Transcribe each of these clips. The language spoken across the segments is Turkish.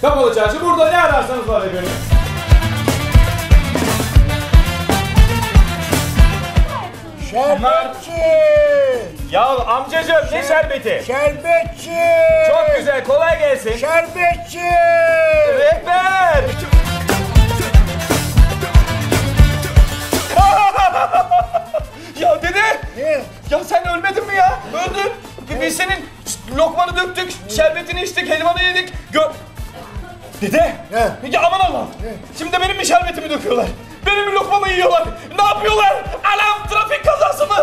kapalı çarşı burada ne ararsanız var efendim. Şerbetçi! Ya amcacığım ne şerbeti? Şerbetçi! Çok güzel kolay gelsin. Şerbetçi! Rehber! ya dede! Ne? Ya sen ölmedin mi ya? Öldün. Biz senin lokmanı döktük, şerbetini içtik, helvanı yedik. Gö... Dede! Ne? Ya aman Allah! Şimdi benim mi şerbetimi döküyorlar? Benim mi lokmamı yiyorlar? Ne yapıyorlar? Alarm trafik kazası mı?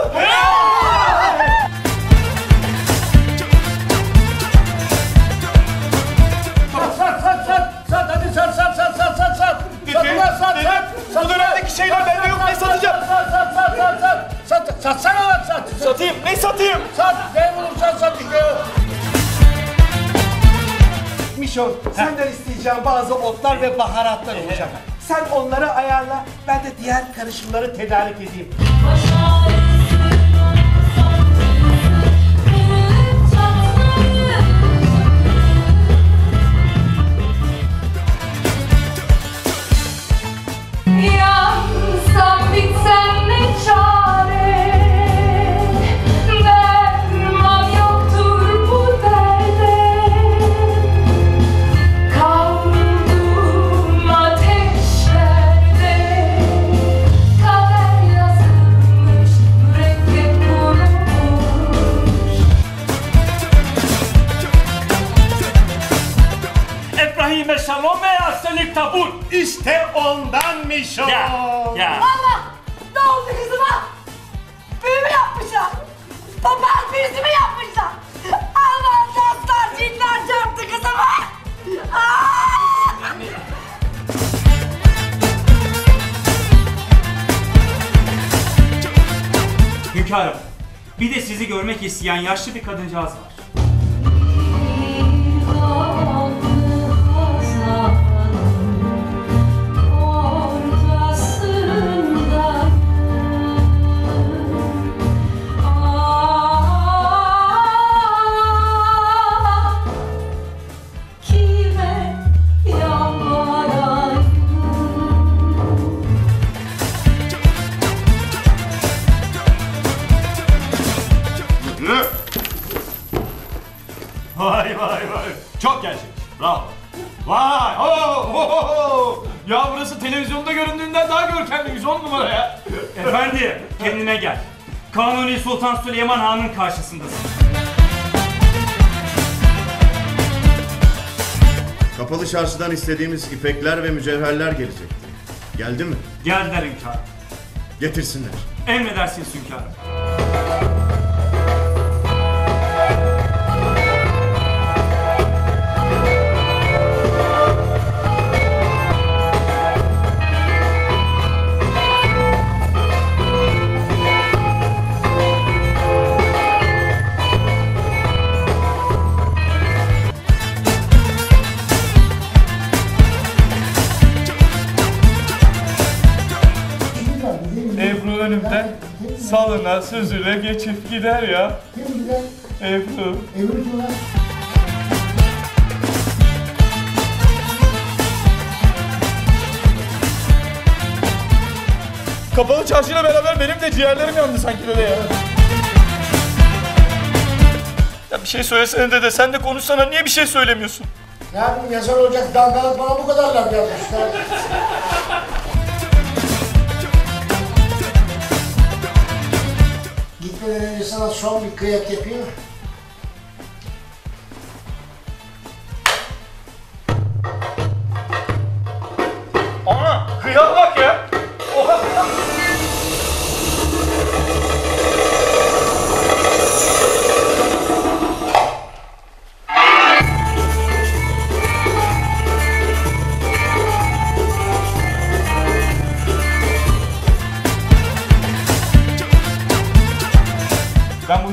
Sat sat sat! Sat hadi sat sat sat sat sat sat! Sat Dede, sat dede, sat! bu dönemdeki şeyler bende yok, ne satacağım? Sat sat sat sat sat! Sat! Lan sat! Mişon, senden isteyeceğim bazı otlar ve baharatlar olacak. Sen onları ayarla, ben de diğer karışımları tedarik edeyim. Yansam Ve hastalık tabur. İşte ondan Mişon. Ya, ya. Allah! Ne oldu kızıma? Büyü mü yapmışlar? Papaz büyüsü mü yapmışlar? Aman dostlar cinler çarptı kızıma! Aa! Hünkârım, bir de sizi görmek isteyen yaşlı bir kadıncağız var. Bravo. Vay. Oh, oh, oh. Ya burası televizyonda göründüğünden daha görkemli. 110 numara ya. Efendi, kendine gel. Kanuni Sultan Süleyman Han'ın karşısındasın. Kapalı çarşıdan istediğimiz ipekler ve mücevherler gelecekti. Geldi mi? Geldiler hünkârım. Getirsinler. Emredersiniz hünkârım. Salına sözüyle geçip gider ya. Ebru. Kapalı çarşıyla beraber benim de ciğerlerim yandı sanki böyle ya. Ya bir şey söylesene dede sen de konuşsana niye bir şey söylemiyorsun? Ne yapayım yazar olacak dangalık bana bu kadar laf yazmışlar. essa aqui creatina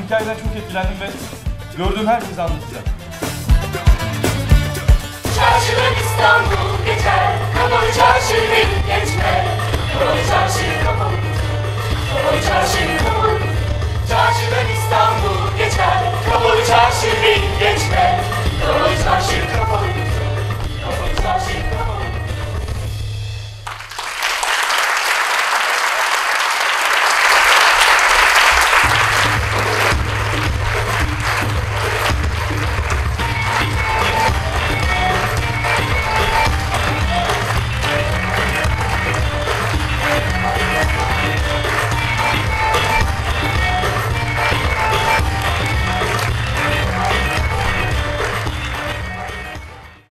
hikayeden çok etkilendim ve gördüğüm herkese anlatacağım. Çarşıdan İstanbul